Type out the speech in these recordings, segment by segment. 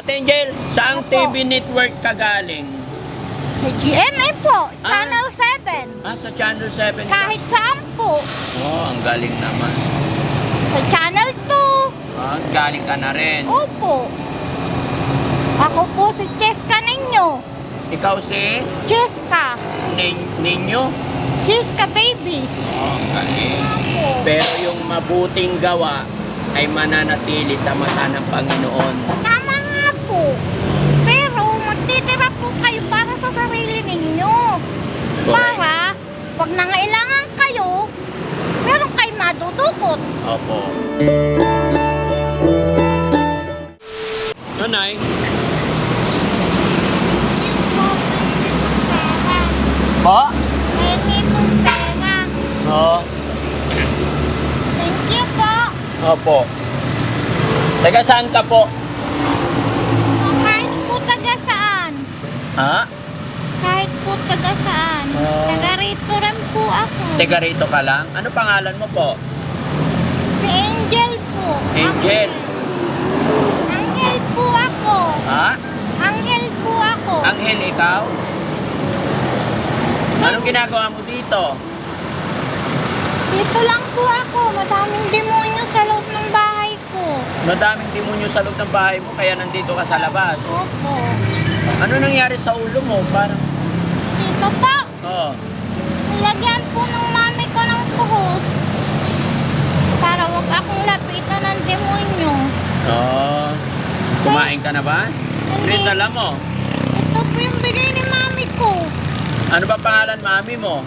Ate Angel, saang Opo. TV network ka galing? GMA po, Ah. Channel 7. Ah, sa Channel 7 ka? Kahit saan po. Oh, ang galing naman. Sa Channel 2. Ah, galing ka na rin. Opo. Ako po si Cheska ninyo. Ikaw si Cheska. Nin- Ninyo? Cheska baby. Oh, ang galing. Opo. Pero yung mabuting gawa ay mananatili sa mata ng Panginoon. Tama po. Pero magtitira po kayo para sa sarili ninyo. Correct. Para pag nangailangan kayo, meron kayo madudukot. Opo. Nanay, po? Hingi pong pera. Oo. Thank you po. Opo. Taga saan ka po? Kahit po taga saan. Ha? Kahit po taga saan. Ah. Taga rito rin po ako. Taga rito ka lang? Ano pangalan mo po? Si Angel po. Angel. Angel po ako. Ha? Angel po ako. Anghel, ikaw? Anong ginagawa mo dito? Dito lang po ako. Madaming demonyo sa loob ng bahay ko. Madaming demonyo sa loob ng bahay mo, kaya nandito ka sa labas. Opo. Ano nangyari sa ulo mo? Parang, Dito po. oh, Nilagyan po ng mami ko ng krus. Para wag akong lapitan ng demonyo. oh. Kumain ka na ba? Ano yung dala mo? Ito po yung bigay ni mami ko. Ano ba pangalan mami mo?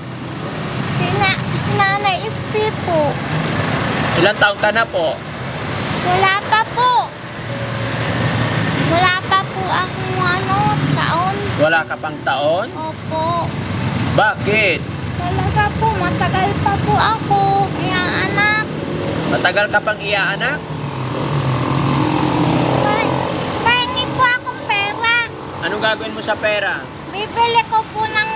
Si, na, si Nanay SP po. Ilang taong ka na po? Wala pa po. Wala pa po akong ano, taon. Wala ka pang taon? Opo. Bakit? Talaga po, matagal pa po ako. Kaya anak, Matagal ka pang iaanak? pa- pahingi po akong pera. Anong gagawin mo sa pera? Bibili ko po ng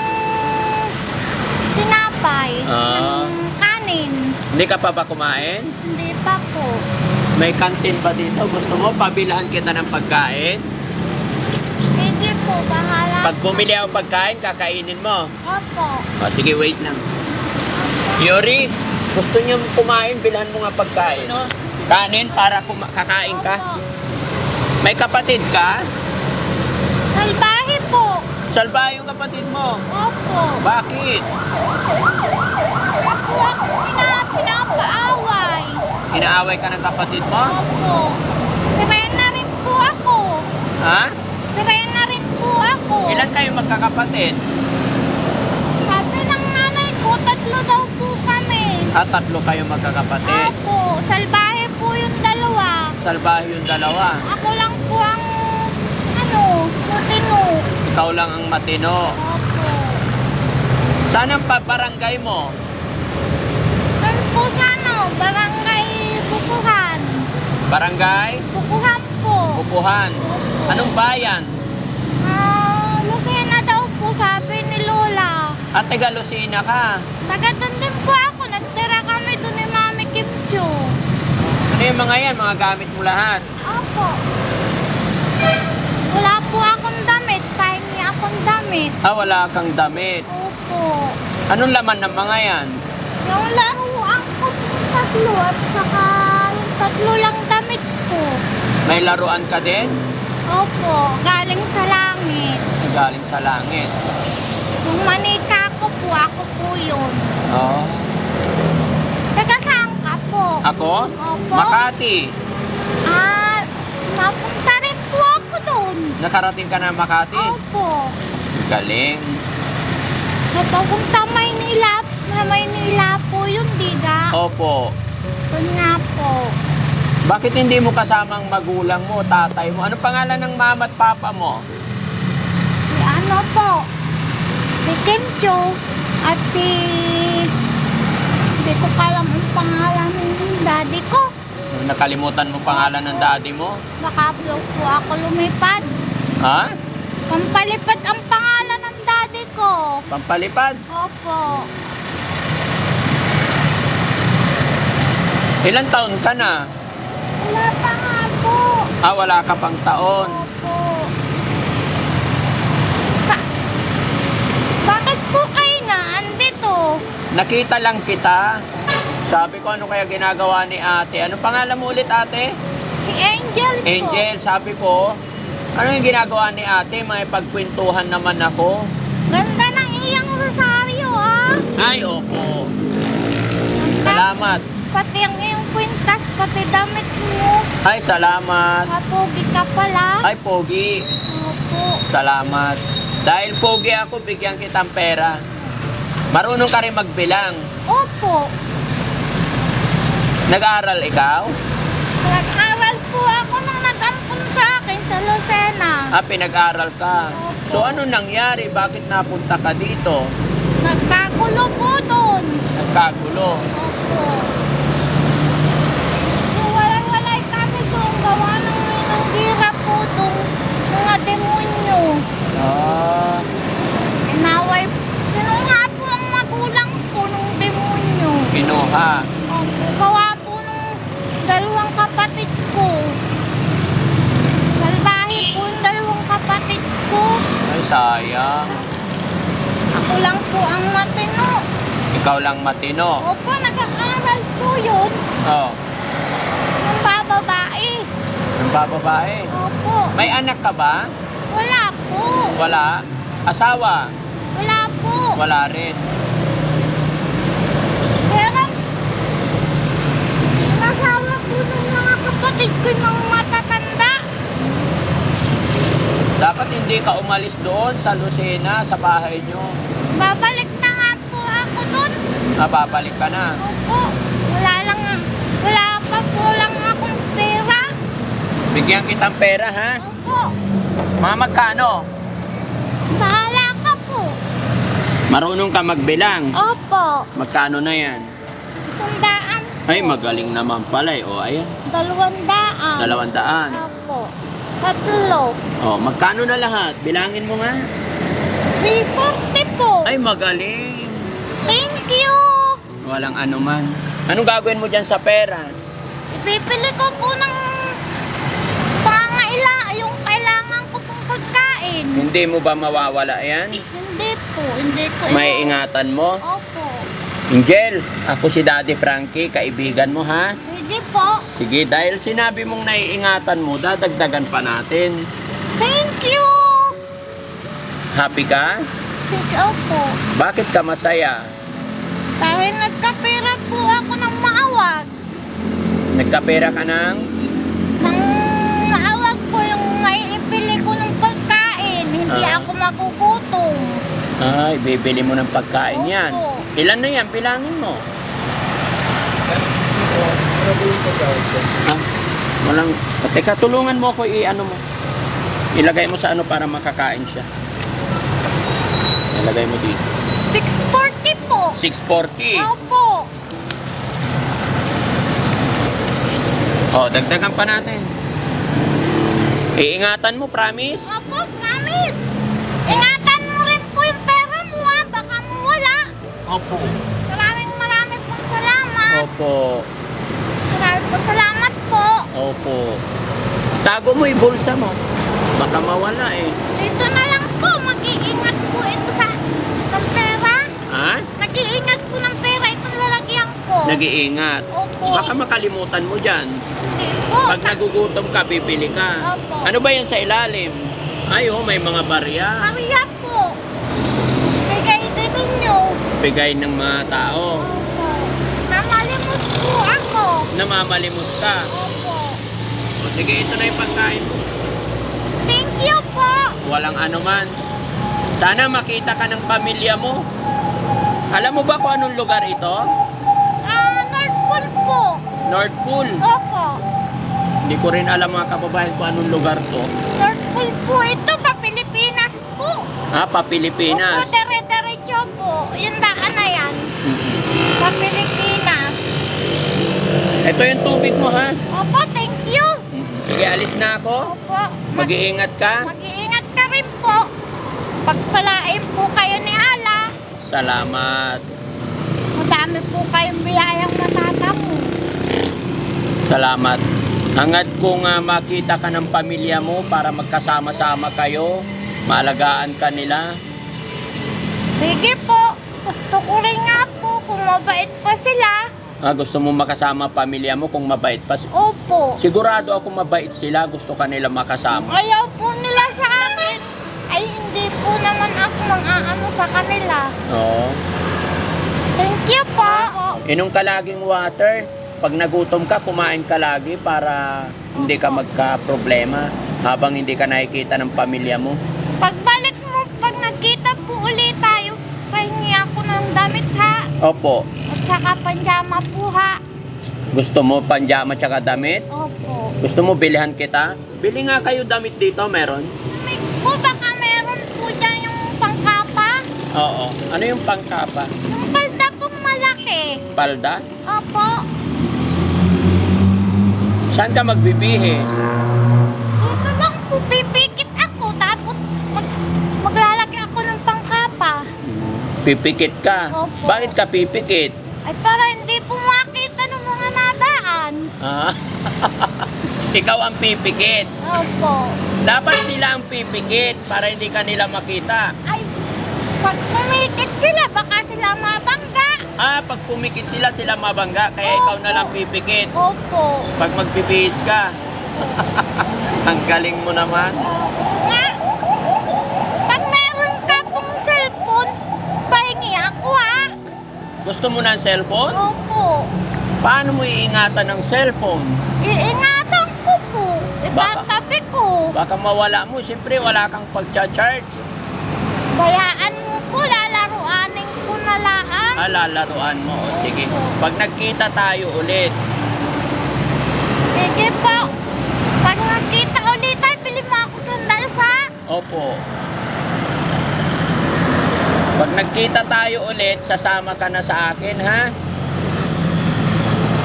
tinapay, Ah. ng kanin. Hindi ka pa ba kumain? Hindi pa po. May kantin ba dito? Gusto mo pabilahan kita ng pagkain? Hindi po, bahala. Pag bumili ako pagkain, kakainin mo. Opo. O, sige, wait lang. Yuri, gusto niyo kumain, bilhan mo nga pagkain. Kanin para kuma- kakain ka. Opo. May kapatid ka? Salbahe po. Salba yung kapatid mo. Opo. Bakit? Kaya po ako pina, pinapaaway. Inaaway ka ng kapatid mo? Opo. Sirena rin po ako. Ha? Sirena rin po ako. Ilan kayo magkakapatid? Sabi ng nanay ko, tatlo daw po kami. Ah, tatlo kayo magkakapatid. Opo. Salbahe po yung dalawa. Salbahe yung dalawa. Ako lang po ang, ano, matino. Ikaw lang ang matino. Opo. Saan ang barangay mo? Doon po sa ano, barangay Bukuhan. Barangay? Bukuhan po. Bubuhan. Anong bayan? Ah, Lucena daw po, sabi ni Lola. At taga Lucena ka. Taga doon din po ako. Nagtira kami doon ni Mami Kim Chu. Ano yung mga yan? Mga gamit mo lahat. Opo. Wala po akong damit. Pahingi akong damit. Ah, wala kang damit. Opo. Anong laman ng mga yan? Yung laruan ko tatlo at saka yung tatlo lang damit ko. May laruan ka din? Opo. Galing sa langit. Galing sa langit. Yung manika ko po, ako po yun. Oo. Taga saan ka Opo. Makati. Ah, napunta rin po ako doon. Nakarating ka na Makati? Opo. Galing. Napapunta Maynila, Maynila po yun, diga. Opo. Doon nga po. Bakit hindi mo kasama ang magulang mo, tatay mo? Ano pangalan ng mama at papa mo? Si ano po, si Kim Cho at si... Hindi ko alam ang pangalan ng daddy ko. Nakalimutan mo pangalan ng daddy mo? Baka po, ako lumipad. Ha? Pampalipad ang pangalan ng daddy ko. Pampalipad? Opo. Ilan taon ka na? Wala pa nga po. Ah, wala ka pang taon. Opo. Opo. Sa- Bakit po kayo na andito? Nakita lang kita. Sabi ko, ano kaya ginagawa ni ate? Ano pangalan mo ulit, ate? Si Angel po. Angel, sabi ko, ano yung ginagawa ni ate? May pagkwentuhan naman ako. Ganda ng iyang rosaryo, ah. Ay, opo. Ganda. Salamat. Pati ang iyong kwintas, pati damit mo. Ay, salamat. Kapogi ka pala. Ay, pogi. Opo. Salamat. Dahil pogi ako, bigyan kitang pera. Marunong ka rin magbilang. Opo. Nag-aaral ikaw? Nag-aral po ako nung nag-ampun sa akin sa Lucena. Ah, pinag-aral ka. So, ano nangyari? Bakit napunta ka dito? Nagkagulo po doon. Nagkagulo. Opo. Walay-walay kami doon. Gawa ng nangira po doon. Mga demonyo. Ah, Inaway. Kinuha po ang magulang po ng demonyo. kinuha. Opo. Gawa dalawang kapatid ko. Salbahe po yung dalawang kapatid ko. Ay, sayang. Ako lang po ang matino. Ikaw lang matino. Opo, nag-aaral po yun. Oh, Yung bababae. yung bababae. Opo. May anak ka ba? Wala po. Wala. Asawa? Wala po. Wala rin. Pero, nasawa po ng mga kapatid ko ng matatanda. Dapat hindi ka umalis doon sa Lucena, sa bahay nyo. Babalik na nga po ako dun. Ah, babalik ka na. Opo. Wala lang, wala pa po lang akong pera. Bigyan kitang pera, ha? Opo. Mga magkano? Bahala ka po. Marunong ka magbilang. Opo. Magkano na yan? Sandaan. Ay, magaling naman pala eh. O, ayan. Dalawang daan. Dalawang daan. Opo. Tatlo. O, magkano na lahat? Bilangin mo nga. 340 po. Ay, magaling. Thank you. Walang ano man. Anong gagawin mo dyan sa pera? Ipipili ko po ng pangaila, yung kailangan ko pong pagkain. Hindi mo ba mawawala yan? Hindi po, hindi ko. May ingatan mo? Opo. Angel, ako si Daddy Frankie, kaibigan mo ha? Po. Sige, dahil sinabi mong naiingatan mo, dadagdagan pa natin. Thank you. Happy ka? Sige, opo. Bakit ka masaya? Dahil nagkapera po ako ng maawag. Nagkapera ka ng... Nang maawag po yung maiipili ko ng pagkain. Hindi Ah. ako magugutom. Ay, bibili mo ng pagkain Opo. yan. Ilan na yan? Bilangin mo. Ah, walang... Teka, tulungan mo ako i-ano mo. Ilagay mo sa ano para makakain siya. Ilagay mo dito. 640 po. 640. Opo. Oh, dagdagan pa natin. Iingatan mo, promise? Opo, promise. Ingatan mo rin po yung pera mo ha. Baka mawala. Opo. Maraming maraming pong salamat. Opo. Salamat po. Opo. Tago mo yung bulsa mo. Baka mawala eh. Dito na lang po. Mag-iingat po ito sa, sa pera. Ha? Nag-iingat po ng pera itong lalagyan ko. Nag-iingat. Opo. Baka makalimutan mo dyan. Hindi po. Pag nagugutom ka, bibili ka. Opo. Ano ba yan sa ilalim? Ay, oh, may mga barya. Maria po. Bigay din ninyo. Bigay ng mga tao. Opo. Namalimot po ako. Namamalimos ka. Opo. O, sige, ito na yung pagkain mo. Thank you po. Walang anuman. Sana makita ka ng pamilya mo. Alam mo ba kung anong lugar ito? Ah, North Pole po. North Pole. Opo. Hindi ko rin alam mga kababayan kung anong lugar to. North Pole po ito, pa Pilipinas po. Ha, pa Pilipinas. Opo, dire-diretso po. Yung daan na yan. Pa Pilipinas. Ito yung tubig mo ha. Opo, thank you. Sige, alis na ako. Opo. Mag- Mag-iingat ka. mag-iingat ka rin po. Pagpalain po kayo ni Ala. Salamat. Madami po kayong biyayang natatamo. Salamat. Hangad kung ah, makita ka ng pamilya mo para magkasama-sama kayo, maalagaan ka nila. Sige po. Gusto ko rin nga po kung mabait pa sila. Ah, gusto mo makasama pamilya mo kung mabait pa. si- Opo. Sigurado ako mabait sila, gusto ka nila makasama. Ayaw po nila sa akin. Ay, hindi po naman ako mang-aano sa kanila. Oo. Thank you po. Inom ka laging water. Pag nagutom ka, kumain ka lagi para hindi ka magka-problema habang hindi ka nakikita ng pamilya mo. Pagbalik mo, pag nagkita po ulit tayo, pahingi ako ng damit ha. Opo. At saka panjama po ha. Gusto mo panjama tsaka damit? Opo. Gusto mo bilihan kita? Bili nga kayo damit dito, meron? May po baka meron po dyan yung pangkapa. Oo. Ano yung pangkapa? Yung palda pong malaki. Palda? Opo. Saan ka magbibihis? Dito lang po pipikit ako. Tapos mag, maglalagay ako ng pangkapa. Pipikit ka. Opo. Bakit ka pipikit? Ay para hindi po makita ng mga nadaan. Ah? Ikaw ang pipikit. Opo. Dapat sila ang pipikit para hindi ka nila makita. Ay, pag pumikit sila, baka sila mabangga. Ah, pag pumikit sila, sila mabangga. Kaya ikaw na lang pipikit. Opo. Pag magbibihis ka. ang galing mo naman. Nga. Pag meron ka pong cellphone, pahingi ako ha. Gusto mo ng cellphone? Opo. Paano mo iingatan ng cellphone? Iingatan ko po. Itatabi ko. Baka mawala mo. Siyempre, wala kang pagcha-charge. Bayaan mo ko, lalaruanin ko na laang. Ah, lalaruan mo. O, sige. Pag nagkita tayo ulit, Sige po. Pag nakita ulit tayo, bili mo ako sandal sa... Opo. Pag nagkita tayo ulit, sasama ka na sa akin, ha?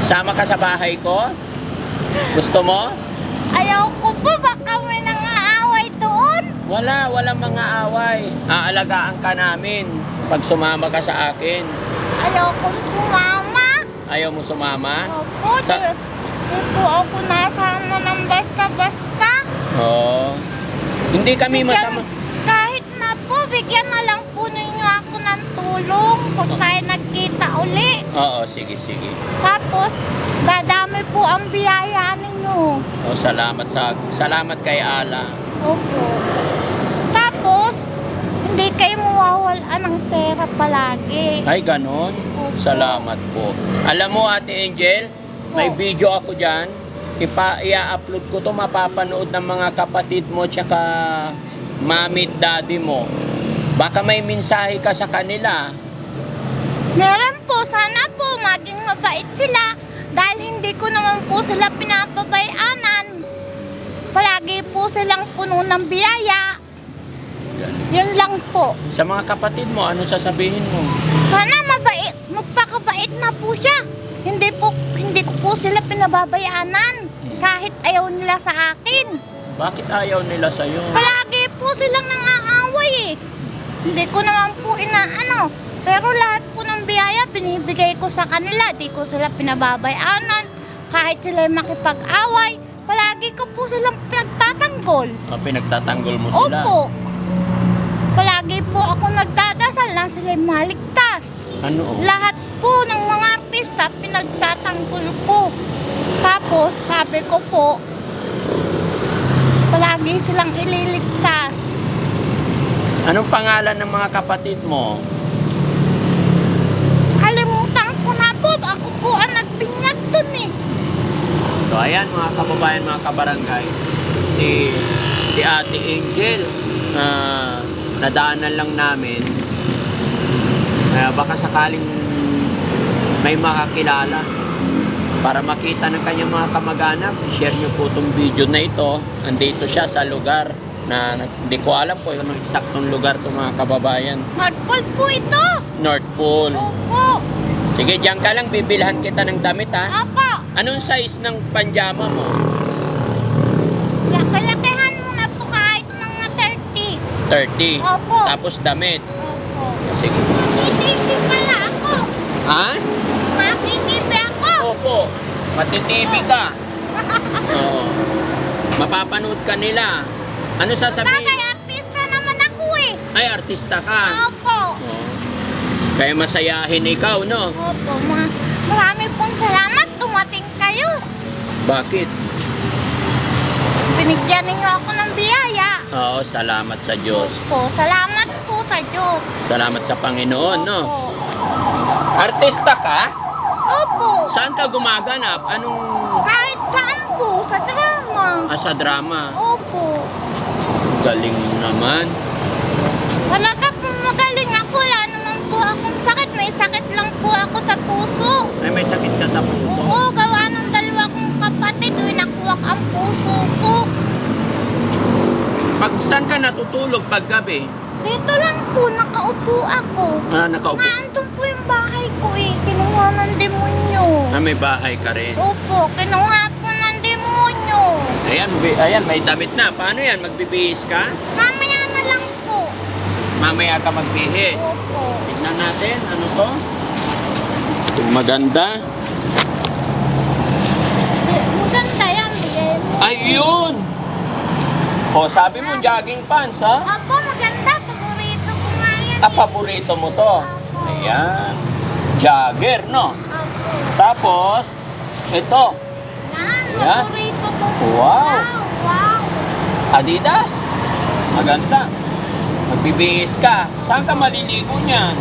Sama ka sa bahay ko? Gusto mo? Ayaw ko po, baka may nangaaway doon. Wala, walang mga away. Aalagaan ka namin pag sumama ka sa akin. Ayaw kong sumama. Ayaw mo sumama? Opo, Sa- di, di po ako nasama ng basta-basta. Oo. Hindi kami Bigyan- masama. Kahit na po, bigyan na lang ng tulong pag tayo nagkita uli. Oo, sige, sige. Tapos, dadami po ang biyaya ninyo. O, salamat sa salamat kay Ala. Opo. Tapos, hindi kayo mawawalan ng pera palagi. Ay, ganon. Opo. Salamat po. Alam mo, Ate Angel, may Po. video ako dyan. Ipa, i-upload ko to mapapanood ng mga kapatid mo tsaka mami daddy mo. Baka may mensahe ka sa kanila. Meron po, sana po maging mabait sila dahil hindi ko naman po sila pinapabayanan. Palagi po silang puno ng biyaya. Yun lang po. Sa mga kapatid mo, ano sasabihin mo? Sana mabait, magpakabait na po siya. Hindi po, hindi ko po sila pinababayanan kahit ayaw nila sa akin. Bakit ayaw nila sa'yo? Palagi po silang nangaaway eh. Hindi ko naman po inaano. Pero lahat po ng biyaya binibigay ko sa kanila. Di ko sila pinababayanan. Kahit sila makipag-away, palagi ko po silang pinagtatanggol. Ah, pinagtatanggol mo sila? Opo. Palagi po ako nagdadasal na sila maligtas. Ano? Lahat po ng mga artista pinagtatanggol ko. Tapos sabi ko po, palagi silang ililigtas. Anong pangalan ng mga kapatid mo? Alimutan ko na po, ako po ang nagbinyag dun eh. So ayan mga kababayan, mga kabarangay, si si Ate Angel na nadaanan lang namin. Kaya baka sakaling may makakilala para makita ng kanyang mga kamag-anak, share niyo po itong video na ito. Andito siya sa lugar na hindi ko alam po anong eksaktong lugar to mga kababayan. Hardball po ito. North Pole. Opo. Sige, diyan ka lang, bibilhan kita ng damit ha. Apa. Anong size ng panjama mo? Laki-lakihan mo na po kahit mga 30. 30. Opo. Tapos damit. Opo. Sige. Makititi pala ako. Ha? Makititi ako. Opo. Matitibi ka. Oo. Mapapanood ka nila. Ano sasabihin? Bagay, artista naman ako eh. Ay, artista ka. Opo. Oo. Kaya masayahin ikaw, no? Opo, ma marami pong salamat. Dumating kayo. Bakit? Binigyan ninyo ako ng biyaya. Oo, salamat sa Diyos. Opo, salamat po sa Diyos. Salamat sa Panginoon, no? Opo. Artista ka? Opo. Saan ka gumaganap? Anong Kahit saan po, sa drama. ah, sa drama? Opo. Galing mo naman. Talaga po magaling ako. Wala naman po akong sakit. May sakit lang po ako sa puso. Ay, may sakit ka sa puso. Oo, gawa ng dalawa kong kapatid. Winakuwak ang puso ko. Pag saan ka natutulog pag gabi? Dito lang po, nakaupo ako. Ah, nakaupo. Nandun po yung bahay ko eh. Kinuha ng demonyo. Ah, may bahay ka rin. Opo, kinuha. Ayan, ayan, may damit na. Paano yan? Magbibihis ka? Mamaya na lang po. Mamaya ka magbihis. Opo. Tignan natin, ano to? Itong maganda. Maganda yan, bigay mo. Ayun! O, sabi mo, jogging pants, ha? Opo, maganda. Paborito ko nga yan. Ah, eh. paborito mo to. Ayan. Jogger, no? Opo. Tapos, ito, Yan, paborito. Wow. Wow. Adidas. Maganda. Magbibihis ka. Saan ka maliligo niyan?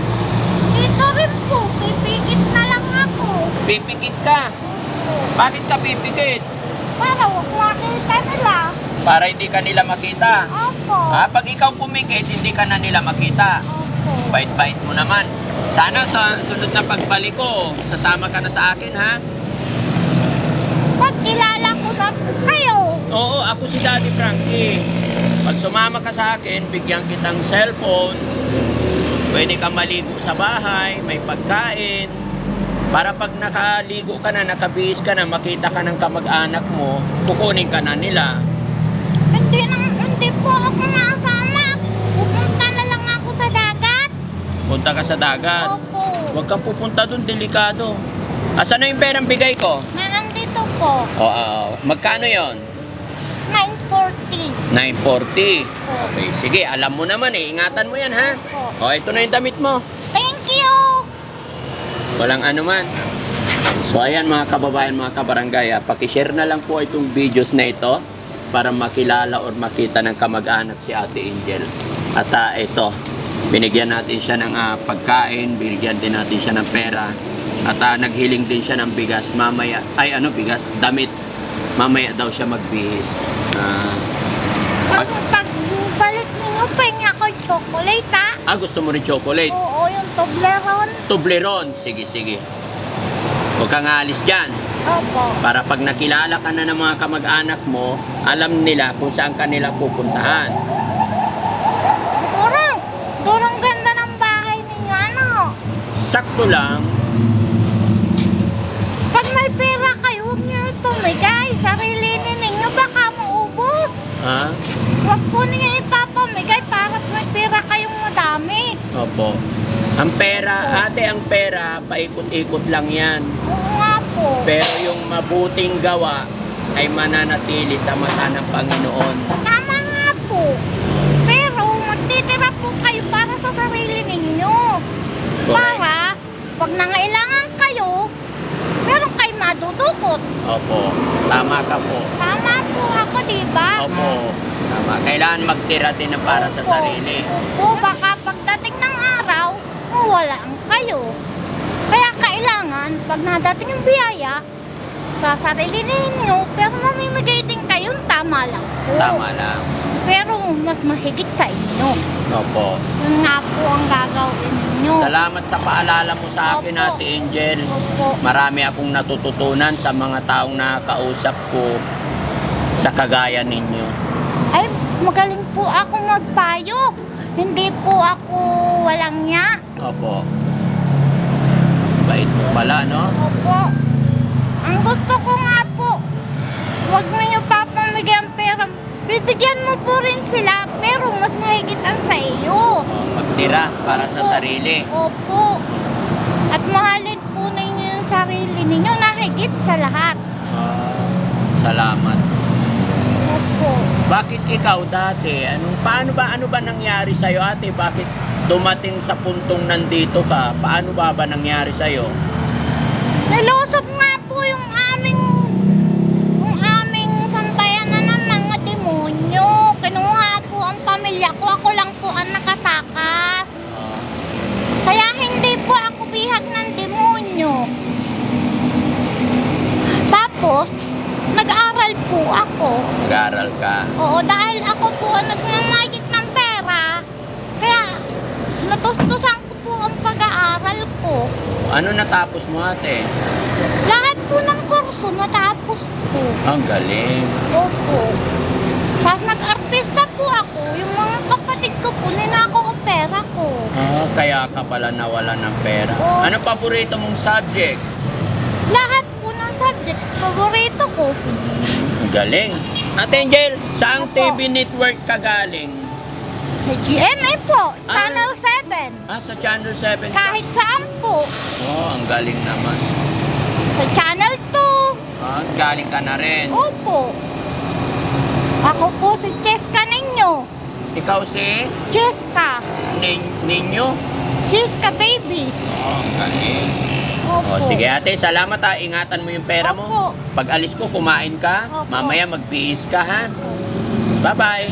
Dito rin po, pipikit na lang ako. Pipikit ka. Bakit ka pipikit? Para wag makita nila. Para hindi ka nila makita. Opo. Ah, pag ikaw pumikit, hindi ka na nila makita. Opo. Bait-bait mo naman. Sana sa sunod na pagbalik ko, sasama ka na sa akin, ha? Pag kilala kayo. Oo, ako si Daddy Frankie. Pag sumama ka sa akin, bigyan kitang cellphone. Pwede kang maligo sa bahay, may pagkain. Para pag nakaligo ka na, nakabihis ka na, makita ka ng kamag-anak mo, kukunin ka na nila. Hindi, nang, hindi po ako nakasama. Pupunta na lang ako sa dagat. Punta ka sa dagat. Opo. Huwag kang pupunta doon, delikado. Asan na yung perang bigay ko? Po. Oo, oo. magkano yon? 940. 940. Po. Okay, sige, alam mo naman eh. Ingatan mo yan, ha? Po. O, ito na yung damit mo. Thank you. Walang ano man. So ayan mga kababayan, mga kabarangay, ah, pakishare na lang po itong videos na ito para makilala or makita ng kamag-anak si Ate Angel. At ah, ito, binigyan natin siya ng ah, pagkain, binigyan din natin siya ng pera. At ah, naghiling din siya ng bigas. Mamaya, ay ano bigas? Damit. Mamaya daw siya magbihis. Ah, Pag, pag balik ninyo, ako yung chocolate ha. ah, gusto mo rin chocolate? Oo, yung Toblerone. Toblerone. Sige, sige. Huwag kang aalis dyan. Opo. Para pag nakilala ka na ng mga kamag-anak mo, alam nila kung saan ka nila pupuntahan. Durang. Durang ganda ng bahay ninyo. Ano? Sakto lang, Pag may pera kayo, huwag niyo ipamigay. Sarili ninyo baka maubos. Ha? Huwag po niyo ipapamigay para may pera kayong madami. Opo. Ang pera, ate, ang pera, paikot-ikot lang yan. Oo nga po. Pero yung mabuting gawa ay mananatili sa mata ng Panginoon. Tama nga po. Pero magtitira po kayo para sa sarili ninyo. Correct. Para pag nangailangan kayo, meron kayo madudukot. Opo. Tama ka po. Tama po ako, di ba? Opo. Tama. Kailangan magtira din ng para sa Opo. sarili. Opo, baka pagdating ng araw, mawalaan kayo. Kaya kailangan, pag nadating yung biyaya, sa sarili ninyo, pero mamimigay din kayo, tama lang po. Tama lang. Pero mas mahigit sa inyo. Opo. Yun nga po ang gagawin ninyo. Salamat sa paalala mo sa akin, Opo. Ate Angel. Opo. Marami akong natututunan sa mga taong nakakausap ko sa kagaya ninyo. Ay, magaling po ako magpayo. Hindi po ako walang nya. Opo. Bait mo pala, no? Opo. Ang gusto ko nga po, huwag ninyo papamigay ang pera. Bibigyan mo po rin sila, pero mas mahigitan sa iyo. O, magtira para sa Opo. sarili. Opo. At mahalin po ninyo yung sarili ninyo na higit sa lahat. Ah, Salamat. Opo. Bakit ikaw dati? Anong, paano ba, ano ba nangyari sa'yo ate? Bakit dumating sa puntong nandito ka? Paano ba ba nangyari sa'yo? Nag-aral po ako. nag-aaral ka. Oo, dahil ako po ang nagmamagic ng pera. Kaya, natustusan ko po ang pag-aaral ko. Ano natapos mo ate? Lahat po ng kurso natapos ko. Ang galing. Opo. Tapos nag-artista po ako. Yung mga kapatid ko po, ninako ang pera ko. Ah, kaya ka pala nawala ng pera. Oo. Ano paborito mong subject? Lahat po ng subject, paborito ko. Galing. Ate Angel, saang Opo. TV network ka galing? GMA po, Ah. Channel 7. Ah, sa Channel 7 ka? Kahit saan po. Oh, ang galing naman. Sa Channel 2. Ah, galing ka na rin. Opo. Ako po si Cheska ninyo. Ikaw si Cheska. Nin- Ninyo? Cheska baby. Oh, ang galing. Opo. Oh, sige ate, salamat ha. Ingatan mo yung pera mo. Opo. Pag alis ko, kumain ka. Opo. Mamaya magbihis ka ha. Bye-bye.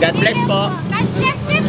God bless po. God bless din